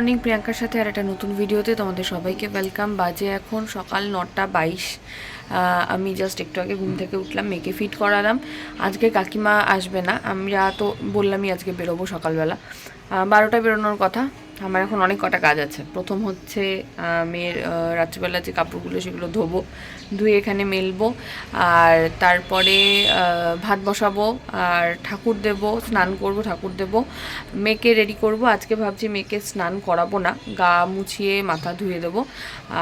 Morning, প্রিয়াঙ্কার সাথে আর একটা নতুন ভিডিওতে তোমাদের সবাইকে ওয়েলকাম বাজে এখন সকাল নটা বাইশ। আমি জাস্ট একটু আগে ঘুম থেকে উঠলাম, মেয়েকে ফিট করালাম। আজকে কাকিমা আসবে না, আমরা তো বললামই আজকে বেরোবো সকালবেলা। বারোটা বারোটায় বেরোনোর কথা। আমার এখন অনেক কটা কাজ আছে। প্রথম হচ্ছে মেয়ের রাত্রিবেলা যে কাপড়গুলো সেগুলো ধোবো, ধুয়ে এখানে মেলবো, আর তারপরে ভাত বসাবো, আর ঠাকুর দেব, স্নান করব, ঠাকুর দেব। মেয়েকে রেডি করব, আজকে ভাবছি মেয়েকে স্নান করাবো না, গা মুছিয়ে মাথা ধুয়ে দেবো।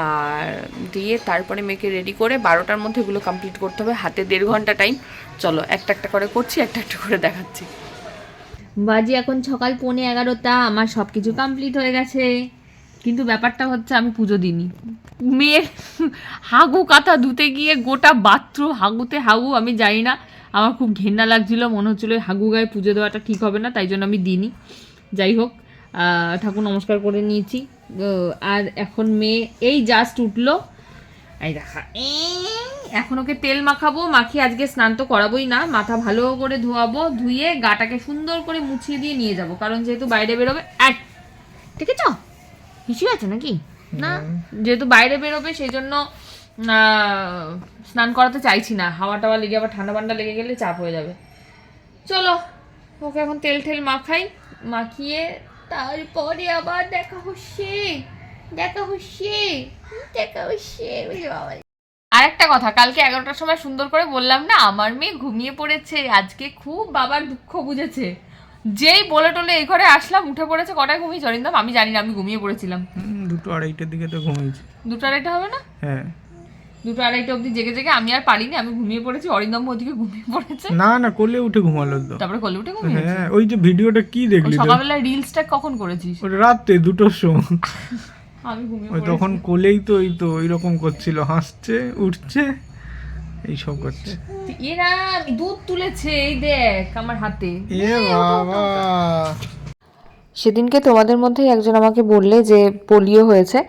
আর দিয়ে তারপরে মেয়েকে রেডি করে বারোটার মধ্যে এগুলো কমপ্লিট করতে হবে, হাতে দেড় ঘণ্টা টাইম চলো, একটা একটা করে করছি, একটা একটা করে দেখাচ্ছি। বাজে এখন সকাল পৌনে এগারোটা, আমার সব কিছু কমপ্লিট হয়ে গেছে। কিন্তু ব্যাপারটা হচ্ছে, আমি পুজো দিইনি। মেয়ের হাগু কাঁথা ধুতে গিয়ে গোটা বাথরুম হাগুতে হাগু, আমি জানি না। আমার খুব ঘেন্না লাগছিল, মনে হচ্ছিল হাগু গায়ে পুজো দেওয়াটা ঠিক হবে না, তাই জন্য আমি দিইনি। যাই হোক ঠাকুর নমস্কার করে নিয়েছি। আর এখন মেয়ে, এই জাস্ট উঠল। এই দেখা। এখন ওকে তেল মাখাবো মাখিয়ে আজকে স্নান তো করাবোই না মাথা ভালো করে ধোয়াবো ধুয়ে গাটাকে সুন্দর করে মুছিয়ে দিয়ে নিয়ে যাব কারণ যেহেতু বাইরে বেরোবে এক ঠিক আছে হিসু আছে নাকি? না? যেহেতু বাইরে বেরোবে সেই জন্য স্নান করাতে চাইছি না হাওয়া টাওয়া লেগে আবার ঠান্ডা ঠান্ডা লেগে গেলে চাপ হয়ে যাবে। চলো ওকে এখন তেল ঠেল মাখাই মাখিয়ে তারপরে আবার দেখা হচ্ছে দেখা হচ্ছে দেখা হচ্ছে আরেকটা কথা কালকে এগারোটার সময় সুন্দর করে বললাম না আমার মেয়ে ঘুমিয়ে পড়েছে আজকে খুব বাবার দুঃখ বুঝেছে। যেই বলে টলে এই ঘরে আসলাম উঠে পড়েছে কটায় ঘুমিয়ে চরিন্দাম আমি জানি না আমি ঘুমিয়ে পড়েছিলাম। দুটো আড়াইটার দিকে তো ঘুমিয়েছি। দুটো আড়াইটা হবে না? হ্যাঁ। দুটো আড়াইটা অবধি জেগে জেগে আমি আর পারিনি আমি ঘুমিয়ে পড়েছি অরিন্দম ওদিকে ঘুমিয়ে পড়েছে। না না কোলে উঠে ঘুমালো তো। তারপরে কোলে উঠে ঘুমিয়ে হ্যাঁ ওই যে ভিডিওটা কি দেখলি সকালবেলা রিলসটা কখন করেছিস? রাতে দুটোর সময়। আমি ঘুমিয়ে ওই তখন কোলেই তো ওই তো ওইরকম করছিল হাসছে উঠছে এইসব করছে। এরা দুধ তুলেছে এই দেখ আমার হাতে। এ বাবা। সেদিনকে তোমাদের মধ্যে একজন আমাকে বললে যে পোলিও হয়েছে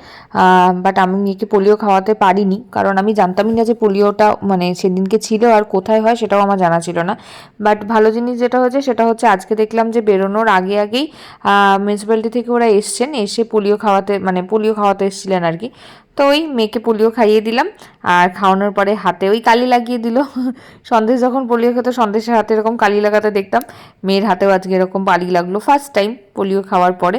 বাট আমি মেয়েকে পোলিও খাওয়াতে পারিনি, কারণ আমি জানতামই না যে পোলিওটা মানে সেদিনকে ছিল আর কোথায় হয় সেটাও আমার জানা ছিল না। বাট ভালো জিনিস যেটা হয়েছে সেটা হচ্ছে আজকে দেখলাম যে বেরোনোর আগে আগেই মিউনিসিপ্যালিটি থেকে ওরা এসছেন, এসে পোলিও খাওয়াতে মানে পোলিও খাওয়াতে এসেছিলেন আর কি। তো ওই মেয়েকে পোলিও খাইয়ে দিলাম। আর খাওয়ানোর পরে হাতে ওই কালি লাগিয়ে দিল। সন্দেশ যখন পোলিও খেতো, সন্দেশের হাতে এরকম কালি লাগাতে দেখতাম। মেয়ের হাতেও আজকে এরকম কালি লাগল ফার্স্ট টাইম পোলিও খাওয়ার পরে।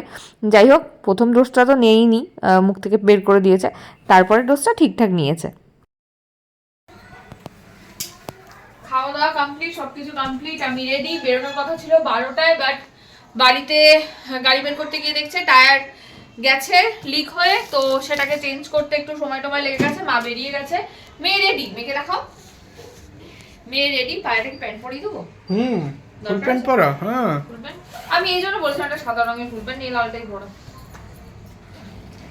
যাই হোক, প্রথম ডোজটা তো নেইনি মুখ থেকে বের করে দিয়েছে। তারপরে ডোজটা ঠিকঠাক নিয়েছে। খাওয়া দাওয়া কমপ্লিট কমপ্লিট আমি রেডি বেরোনোর কথা ছিল বারোটায় বাট বাড়িতে গাড়ি বের করতে গিয়ে দেখছে টায়ার গেছে লিক হয়ে তো সেটাকে চেঞ্জ করতে একটু সময় টময় লেগে গেছে মা বেরিয়ে গেছে। মেয়ে রেডি মেয়েকে দেখাও। মেয়ে রেডি পায়েটা কি প্যান্ট পরিয়ে দেবো? হুম ফুল প্যান্ট পরা হ্যাঁ। আমি এই জন্য বলছিলাম একটা সাদা রঙের ফুল প্যান্ট এই লালটাই পরো।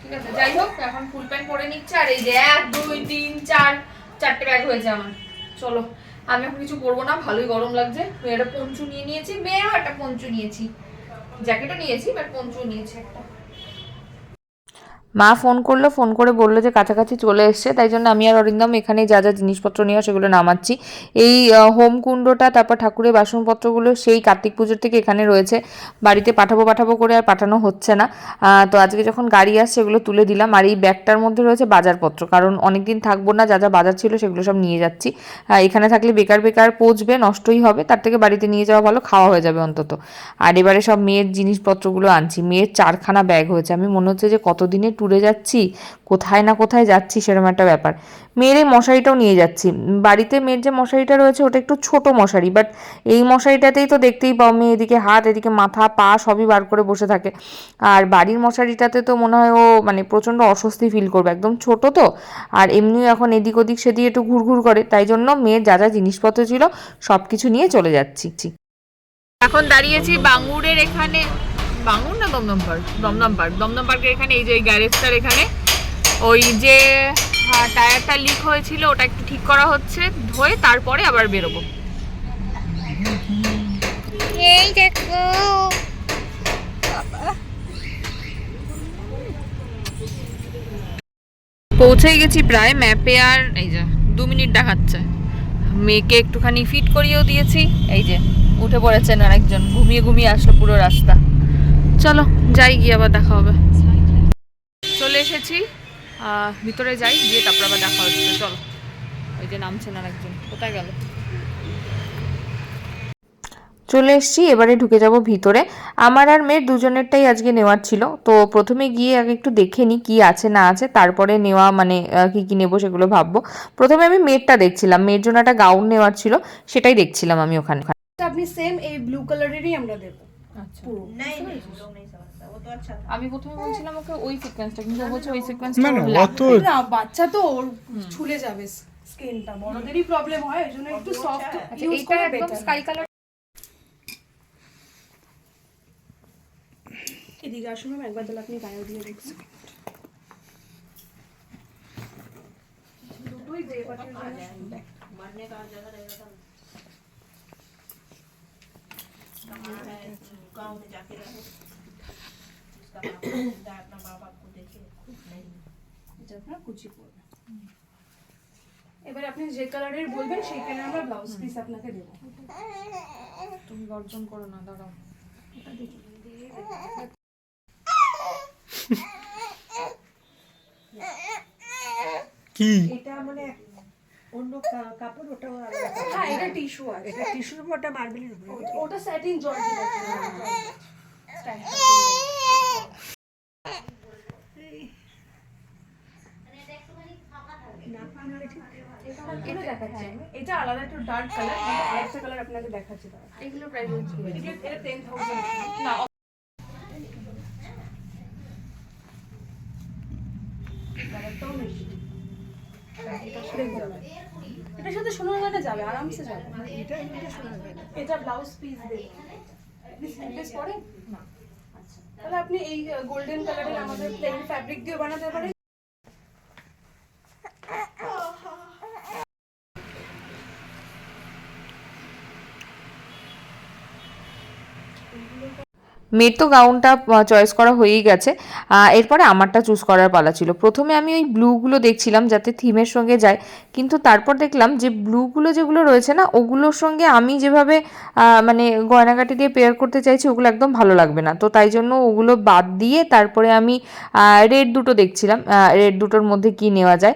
ঠিক আছে যাই হোক এখন ফুল প্যান্ট পরে নিচ্ছে আর এই যে এক দুই তিন চার চারটে ব্যাগ হয়েছে আমার। চলো আমি এখন কিছু পরবো না ভালোই গরম লাগছে। ওই একটা পঞ্চু নিয়ে নিয়েছি মেয়েরও একটা পঞ্চু নিয়েছি। জ্যাকেটও নিয়েছি বাট পঞ্চু নিয়েছি একটা। মা ফোন করল, ফোন করে বলল যে কাছাকাছি চলে এসছে, তাই জন্য আমি আর অরিন্দম এখানে যা যা জিনিসপত্র নেওয়া সেগুলো নামাচ্ছি। এই হোম কুণ্ডটা, তারপর ঠাকুরের বাসনপত্রগুলো সেই কার্তিক পুজোর থেকে এখানে রয়েছে। বাড়িতে পাঠাবো পাঠাবো করে আর পাঠানো হচ্ছে না। তো আজকে যখন গাড়ি আসছে এগুলো তুলে দিলাম। আর এই ব্যাগটার মধ্যে রয়েছে বাজারপত্র, কারণ অনেকদিন থাকব না, যা যা বাজার ছিল সেগুলো সব নিয়ে যাচ্ছি। এখানে থাকলে বেকার বেকার পচবে, নষ্টই হবে, তার থেকে বাড়িতে নিয়ে যাওয়া ভালো, খাওয়া হয়ে যাবে অন্তত। আর এবারে সব মেয়ের জিনিসপত্রগুলো আনছি। মেয়ের চারখানা ব্যাগ হয়েছে। আমি মনে হচ্ছে যে কতদিনে ট্যুরে যাচ্ছি, কোথায় না কোথায় যাচ্ছি সেরকম একটা ব্যাপার। মেয়ের এই মশারিটাও নিয়ে যাচ্ছি। বাড়িতে মেয়ের যে মশারিটা রয়েছে ওটা একটু ছোট মশারি বাট এই মশারিটাতেই তো দেখতেই পাও মেয়ে এদিকে হাত, এদিকে মাথা, পা সবই বার করে বসে থাকে। আর বাড়ির মশারিটাতে তো মনে হয় ও মানে প্রচণ্ড অস্বস্তি ফিল করবে। একদম ছোট তো, আর এমনি এখন এদিক ওদিক সেদিক একটু ঘুরঘুর করে, তাই জন্য মেয়ের যা যা জিনিসপত্র ছিল সব কিছু নিয়ে চলে যাচ্ছি। এখন দাঁড়িয়েছি বাঙুরের এখানে। বাঙুর না দমদম পার্ক দমদম পার্ক দমদম পার্কের এখানে এই যে গ্যারেজটার এখানে ওই যে টায়ারটা লিক হয়েছিল ওটা একটু ঠিক করা হচ্ছে ধুয়ে তারপরে আবার বেরোবো। এই দেখো। পৌঁছেই গেছি প্রায় ম্যাপে আর এই যে দু মিনিট দেখাচ্ছে। মেয়েকে একটুখানি ফিট করিয়েও দিয়েছি। এই যে উঠে পড়েছেন আরেকজন ঘুমিয়ে ঘুমিয়ে আসলো পুরো রাস্তা। চলো যাই গিয়ে আবার দেখা হবে। চলে এসেছি। ভিতরে যাই গিয়ে তারপর আবার দেখা হচ্ছে চলো ওই যে নামছেন আর একজন। কোথায় গেল? চলে এসেছি এবারে ঢুকে যাব ভিতরে। আমার আর মেয়ের দুজনেরটাই আজকে নেওয়ার ছিল। তো প্রথমে গিয়ে আগে একটু দেখে নিই কী আছে না আছে। তারপরে নেওয়া মানে কি কি নেব সেগুলো ভাববো। প্রথমে আমি মেয়েরটা দেখছিলাম। মেয়ের জন্য একটা গাউন নেওয়ার ছিল সেটাই দেখছিলাম আমি ওখানে আপনি সেম এই ব্লু কালারেরই আমরা দেবো। আচ্ছা আমি বলছে ওর ছুলে যাবে স্কিনটা বড়দেরই প্রবলেম হয় এজন্য একটু সফট ইউজ একবার তাহলে আপনি গায়ে দিয়ে দেখুন। দুটোই day party র জন্য এটা আপনার কুচি পড়বে এবার আপনি যে কালারের বলবেন সেই কালারে আমরা ব্লাউজ পিস আপনাকে দেবো। তুমি গর্জন করো না দাঁড়াও। কি? এটা মানে অন্য কাপড় ওটাও হ্যাঁ এটা টিস্যু আছে। এটা টিস্যুর উপর। ওটা মার্বেলের উপরে ওটা স্যাটিন জর্জেট এটা দেখাচ্ছি। আমি। এটা আলাদা একটু ডার্ক কালার আরেকটা কালার আপনাকে দেখাচ্ছি। এগুলো প্রাইস বলছি। এটা টেন থাউজেন্ড না সাথে সোনার গানে যাবে আরামসে যাবে। এটা ব্লাউজ পিস দেবে। আপনি স্লিভলেস পরেন না। তাহলে আপনি এই গোল্ডেন কালারের আমাদের প্লেন ফ্যাব্রিক দিয়ে বানাতে পারেন। মেয়ের তো গাউনটা চয়েস করা হয়েই গেছে। এরপরে আমারটা চুজ করার পালা ছিল। প্রথমে আমি ওই ব্লুগুলো দেখছিলাম যাতে থিমের সঙ্গে যায়। কিন্তু তারপর দেখলাম যে ব্লুগুলো যেগুলো রয়েছে না, ওগুলোর সঙ্গে আমি যেভাবে মানে গয়নাগাটি দিয়ে পেয়ার করতে চাইছি, ওগুলো একদম ভালো লাগবে না। তো তাই জন্য ওগুলো বাদ দিয়ে তারপরে আমি রেড দুটো দেখছিলাম। রেড দুটোর মধ্যে কি নেওয়া যায়।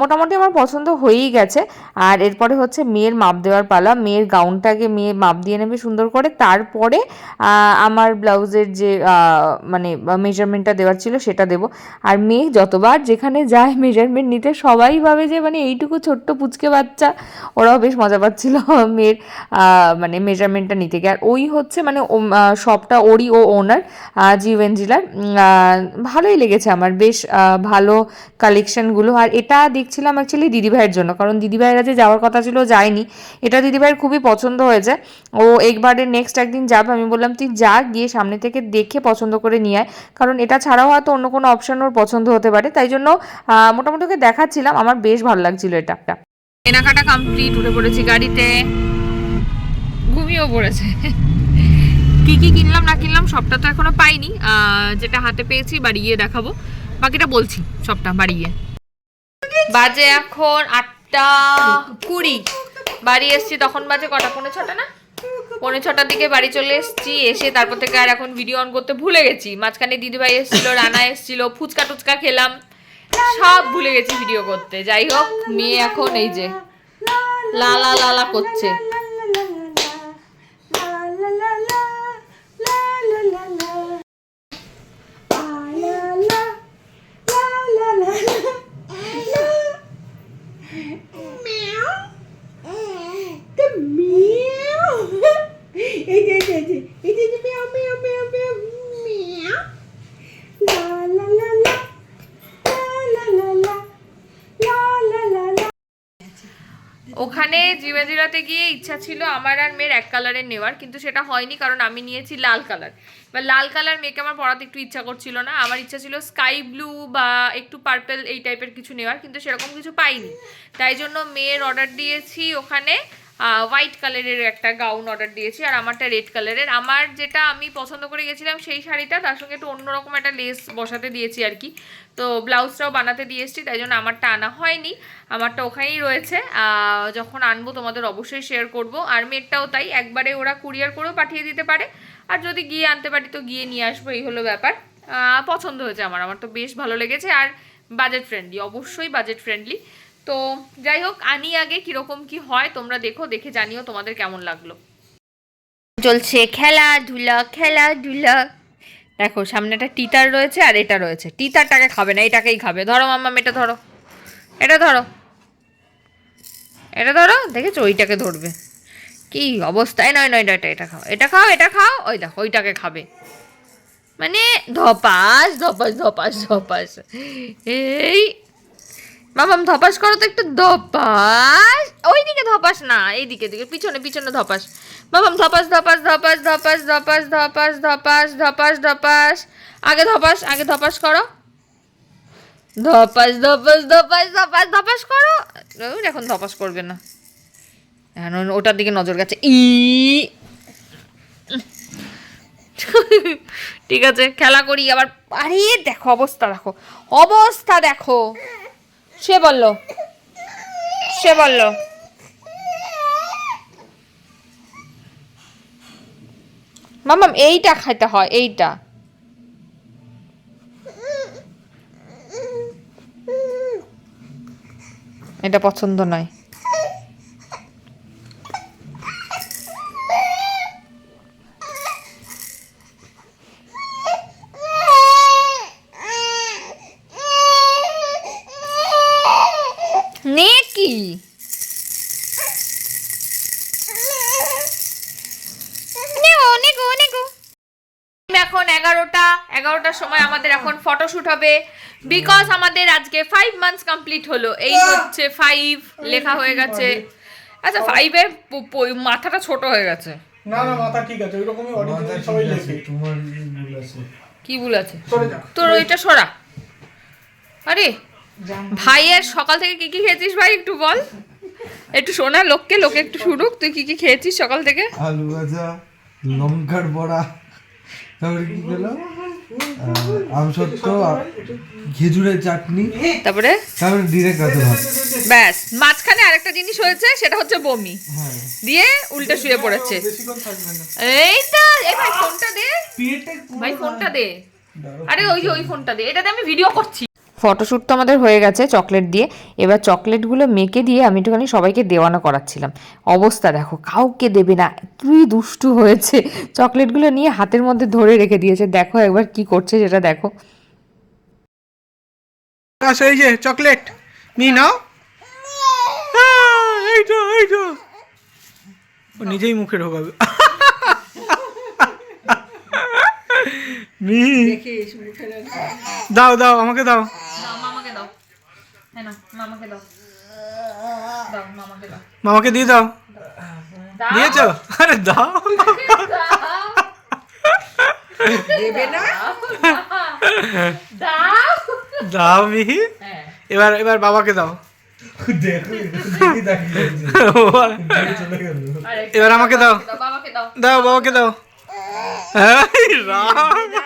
মোটামুটি আমার পছন্দ হয়েই গেছে। আর এরপরে হচ্ছে মেয়ের মাপ দেওয়ার পালা। মেয়ের গাউনটাকে মেয়ে মাপ দিয়ে নেবে সুন্দর করে। তারপরে আমার ব্লাউজের যে মানে মেজারমেন্টটা দেওয়ার ছিল সেটা দেব। আর মেয়ে যতবার যেখানে যায় মেজারমেন্ট নিতে সবাই ভাবে যে মানে এইটুকু ছোট্ট পুচকে বাচ্চা, ওরাও বেশ মজা পাচ্ছিল মেয়ের মানে মেজারমেন্টটা নিতে গিয়ে। আর ওই হচ্ছে মানে সবটা ওরই ও ওনার জিভেঞ্জিলার ভালোই লেগেছে আমার, বেশ ভালো কালেকশনগুলো আর এটা দেখছিলাম অ্যাকচুয়ালি দিদিভাইয়ের জন্য, কারণ দিদিভাইয়েরা যে যাওয়ার কথা ছিল, যায়নি। এটা দিদিভাইয়ের খুবই পছন্দ হয়েছে। ও একবারে নেক্সট একদিন যাবে, আমি বললাম, তুই যা গিয়ে সামনে থেকে দেখে পছন্দ করে নিয়ে আয়। কারণ এটা ছাড়াও হয়তো অন্য কোনো অপশন ওর পছন্দ হতে পারে। তাই জন্য মোটামুটি ওকে দেখাচ্ছিলাম। আমার বেশ ভালো লাগছিল এটা। কেনাকাটা কমপ্লিট উঠে পড়েছি গাড়িতে। ঘুমিয়েও পড়েছে। কি কি কিনলাম, না কিনলাম, সবটা তো এখনও পাইনি। যেটা হাতে পেয়েছি বাড়ি গিয়ে দেখাবো। বাকিটা বলছি, সবটা বাড়ি গিয়ে বাজে এখন আটটা কুড়ি। বাড়ি এসছি, তখন বাজে কটা? পৌনে ছটা না? পৌনে ছটার দিকে বাড়ি চলে এসেছি, এসে তারপর থেকে আর এখন ভিডিও অন করতে ভুলে গেছি। মাঝখানে দিদিভাই এসেছিল, রানা এসেছিল, ফুচকা টুচকা খেলাম, সব ভুলে গেছি ভিডিও করতে। যাই হোক, মেয়ে এখন এই যে, লালা লালা করছে। ওখানে জিমাজিরাতে গিয়ে ইচ্ছা ছিল আমার আর মেয়ের এক কালারের নেওয়ার, কিন্তু সেটা হয়নি কারণ আমি নিয়েছি লাল কালার বা লাল কালার মেয়েকে আমার পড়াতে একটু ইচ্ছা করছিল না। আমার ইচ্ছা ছিল স্কাই ব্লু বা একটু পার্পেল এই টাইপের কিছু নেওয়ার, কিন্তু সেরকম কিছু পাইনি। তাই জন্য মেয়ের অর্ডার দিয়েছি ওখানে হোয়াইট কালারের একটা গাউন অর্ডার দিয়েছি, আর আমারটা রেড কালারের আমার যেটা আমি পছন্দ করে গেছিলাম সেই শাড়িটা, তার সঙ্গে একটু অন্যরকম একটা লেস বসাতে দিয়েছি আর কি। তো ব্লাউজটাও বানাতে দিয়ে এসেছি, তাই জন্য আমারটা আনা হয়নি। আমারটা ওখানেই রয়েছে। যখন আনব তোমাদের অবশ্যই শেয়ার করব। আর মেয়েরটাও তাই, একবারে ওরা কুরিয়ার করেও পাঠিয়ে দিতে পারে। আর যদি গিয়ে আনতে পারি, তো গিয়ে নিয়ে আসব, এই হলো ব্যাপার। পছন্দ হয়েছে আমার আমার তো বেশ ভালো লেগেছে। আর বাজেট ফ্রেন্ডলি অবশ্যই বাজেট ফ্রেন্ডলি তো যাই হোক, আনি আগে কীরকম কি হয়, তোমরা দেখো, দেখে জানিও তোমাদের কেমন লাগল। চলছে খেলাধুলা খেলাধুলা দেখো, সামনে একটা টিতার রয়েছে আর এটা রয়েছে। টিতারটাকে খাবে না, এটাকেই খাবে। ধরো মাম্মাম এটা ধরো। এটা ধরো। এটা ধরো, দেখেছ? ওইটাকে ধরবে। কি অবস্থায় নয় নয়, এটা এটা খাও। এটা খাও এটা খাও। ওই দেখো, ওইটাকে খাবে। মানে ধপাস ধপাস ধপাস ধপাস। এই মামাম ধপাস করো তো একটু ধপাস ওইদিকে ধপাস না এইদিকে দিকে পিছনে পিছনে ধপাস মামাম ধপাস ধপাস ধপাস ধপাস ধপাস ধপাস ধপাস ধপাস ধপাস আগে ধপাস আগে ধপাস করো ধপাস ধপাস ধপাস ধপাস ধপাস করো ওই এখন ধপাস করবে না এখন ওটার দিকে নজর গেছে ই ঠিক আছে খেলা করি আবার আরে দেখো অবস্থা দেখো অবস্থা দেখো সে বলল সে বলল মামাম এইটা খাইতে হয় এইটা। এটা পছন্দ নয় নে কি নেগো নেগো নেগো এখন এগারোটা এগারোটার সময় আমাদের এখন ফটোশুট হবে। বিকজ আমাদের আজকে ফাইভ মান্থস কমপ্লিট হলো। এই হচ্ছে ফাইভ লেখা হয়ে গেছে। আচ্ছা ফাইভের মাথাটা ছোট হয়ে গেছে। না না মাথা ঠিক আছে ওই রকমই সবাই লেখে। তোমার ভুল আছে। কি ভুল আছে? তোর ওইটা সরা। আরে ভাইয়ের সকাল থেকে কি কি খেয়েছিস ভাই একটু বল? একটু শোনা লোককে লোকে একটু শুনুক। তুই কি কি খেয়েছিস সকাল থেকে? আলু ভাজা লঙ্কার বড়া। তারপরে কি গেল আমসত্ব সত্য খেজুরের চাটনি। তারপরে? তারপরে ডিরেক্ট রাতে ভাত। ব্যাস মাঝখানে আরেকটা জিনিস হয়েছে সেটা হচ্ছে বমি। হ্যাঁ। দিয়ে উল্টে শুয়ে পড়েছে। এইটা এই তো এই ভাই ফোনটা দে। ভাই ফোনটা দে। আরে ওই যে ওই ফোনটা দে। এটাতে আমি ভিডিও করছি। ফটোশ্যুট তো আমাদের হয়ে গেছে চকলেট দিয়ে। এবার চকলেটগুলো মেখে দিয়ে আমি একটুখানি সবাইকে দেওয়ানো করাচ্ছিলাম। অবস্থা দেখো কাউকে দেবে না তুই দুষ্টু হয়েছে। চকলেটগুলো নিয়ে হাতের মধ্যে ধরে রেখে দিয়েছে। দেখো একবার কি করছে সেটা দেখো। এই যে চকলেট নি নাও। এইটা এইটা ও নিজেই মুখে ঢোকাবে। দাও দাও আমাকে দাও দাও মামাকে দাও। হ্যাঁ না মামাকে দাও। দাও মামাকে দাও। মামাকে দিয়ে দাও। দিয়েছ আরে দাও। দাও। দাও মিহি। হ্যাঁ। এবার এবার বাবাকে দাও। এবার আমাকে দাও। দাও বাবাকে দাও। দাও বাবাকে দাও। রাম।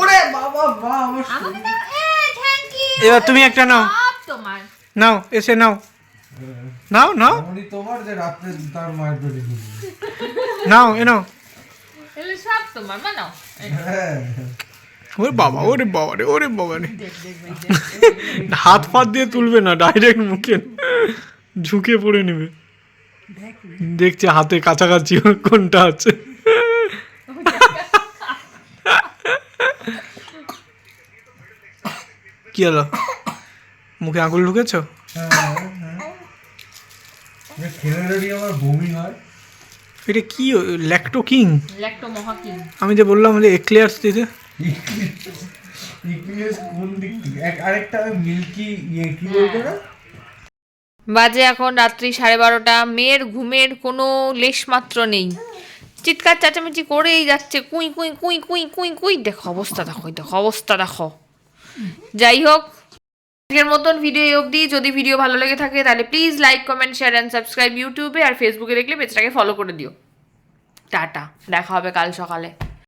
ওরে বাবা আমার এবার তুমি একটা নাও। তোমার। নাও এসে নাও। নাও নাও। তোমার যে রাত্রে তার মায়ের পেটে নাও এ নাও। সব তোমার। হ্যাঁ ওরে বাবা ওরে বাবা রে ওরে বাবা রে। হাত ফাত দিয়ে তুলবে না ডাইরেক্ট মুখে। ঝুঁকে পড়ে নেবে। দেখছে হাতে কাছাকাছি কোনটা আছে। কি হলো? মুখে আঙুল ঢুকেছো? যে খেলে যদি আমার বমি হয়। এটা কি ল্যাক্টো কিং? আমি যে বললাম যে এক্লেয়ার্স দিতে। আরেকটা মিল্কি ইয়ে কি বলব না বাজে এখন রাত্রি সাড়ে বারোটা। মেয়ের ঘুমের কোনো লেশ মাত্র নেই। চিৎকার চেঁচামেচি করেই যাচ্ছে। কুই কুই কুই কুই কুই কুই। দেখো অবস্থা দেখো দেখো অবস্থা দেখো। যাই হোক, আজকের মতন ভিডিও এই অবধি। যদি ভিডিও ভালো লেগে থাকে, তাহলে please like comment share and subscribe ইউটিউবে আর ফেসবুকে দেখলে পেজটাকে ফলো করে দিও। টাটা, দেখা হবে কাল সকালে।